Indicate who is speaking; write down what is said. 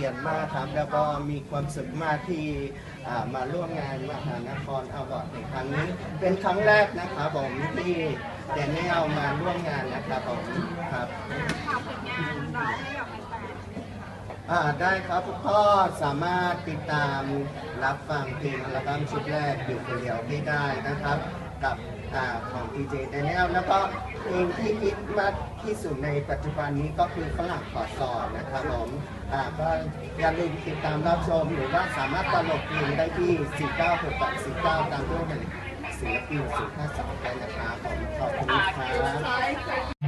Speaker 1: ียรมากครับ แล้วก็มีความสุขมากที่มาร่วมงานมหานครอวอร์ดในครั้งนี้ เป็นครั้งแรกนะครับผมที่แต่ไม่เอามาร่วมงานนะครับผมครับ ได้ครับก็สามารถติดตามรับฟังเพลงอัลบั้มชุดแรกอยู่คนเดียวไม่ได้นะครับ กับอ่าของ DJ Daniel แล้วก็เพลงที่ฮิตมากที่สุดในปัจจุบันนี้ก็คือฝรั่งขอสอนนะครับผมอ่าก็อย่าลืมติดตามรับชมหรือว่าสามารถตลบเพลงได้ที่ 496849 ตามด้วยหมายเลขศิลปิน052ได้นะครับผมขอบคุณครับ